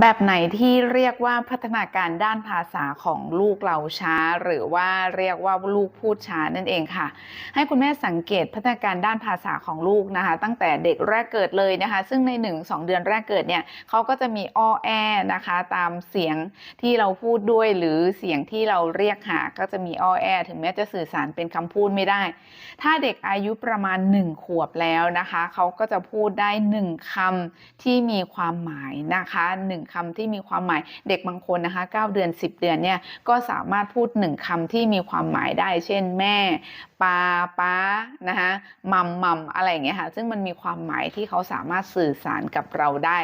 แบบไหนที่เรียกว่าพัฒนาการด้านภาษาของลูกเราช้า หรือว่าเรียกว่าลูกพูดช้านั่นเองค่ะ ให้คุณแม่สังเกตพัฒนาการด้านภาษาของลูกนะคะ ตั้งแต่เด็กแรกเกิดเลยนะคะ ซึ่งใน 1-2 เดือนแรกเกิดเนี่ยเขาก็จะมีอ้อแอนะคะ ตามเสียงที่เราพูดด้วยหรือเสียงที่เราเรียกหาก็จะมีอ้อแอถึงแม้จะสื่อสารเป็นคำพูดไม่ได้ ถ้าเด็กอายุประมาณ 1 ขวบแล้วนะคะเขาก็จะพูดได้ 1คำที่มีความหมายนะคะหนึ่งคำที่มีความหมายเด็กบางคนนะคะ 9 เดือน 10 เดือนเนี่ยก็สามารถพูด 1คำที่มีความหมายได้ เช่นแม่ปาป้านะคะมัมมัมอะไรอย่างเงี้ยค่ะซึ่งมันมีความหมายที่เขาสามารถสื่อสารกับเราได้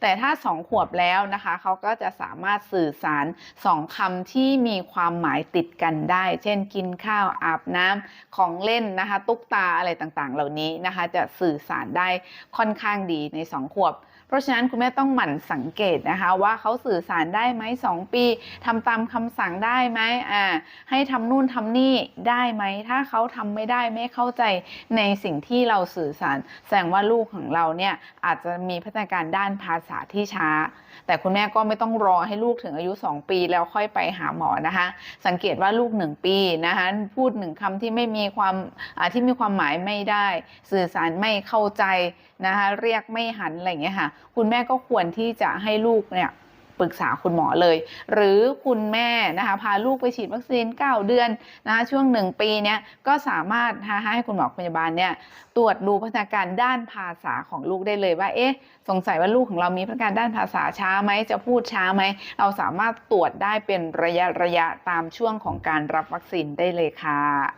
แต่ถ้า 2 ขวบแล้วนะคะเขาก็จะสามารถสื่อสาร 2คำที่มีความหมายติดกันได้ เช่นกินข้าวอาบน้ำของเล่นนะคะตุ๊กตาอะไรต่างๆ เหล่านี้นะคะจะสื่อสารได้ค่อนข้างดีใน 2 ขวบ เพราะฉะนั้นคุณแม่ต้องหมั่นสังเกตนะคะ ว่าเขาสื่อสารได้ไหมสองปีทำตามคำสั่งได้ไหมอ่าให้ทำนู่นทำนี่ได้ไหมถ้าเขาทำไม่ได้ไม่เข้าใจในสิ่งที่เราสื่อสาร แสดงว่าลูกของเราเนี่ยอาจจะมีพัฒนาการด้านภาษาที่ช้า แต่คุณแม่ก็ไม่ต้องรอให้ลูกถึงอายุ 2 ปีแล้วค่อยไปหาหมอนะคะ สังเกตว่าลูก 1 ปีนะคะพูดหนึ่งคำที่ไม่มีความอ่าที่มีความหมายไม่ได้ สื่อสารไม่เข้าใจนะคะเรียกไม่หันอะไรอย่างเงี้ยค่ะ คุณแม่ก็ควรที่จะให้ลูกเนี่ยปรึกษาคุณหมอเลย หรือคุณแม่นะคะพาลูกไปฉีดวัคซีน 9 เดือนนะคะช่วง 1 ปีเนี่ยก็สามารถให้คุณหมอพยาบาลเนี่ยตรวจดูพัฒนาการด้านภาษาของลูกได้เลยว่าเอ๊ะสงสัยว่าลูกของเรามีพัฒนาการด้านภาษาช้าไหมจะพูดช้าไหมเราสามารถตรวจได้เป็นระยะระยะตามช่วงของการรับวัคซีนได้เลยค่ะ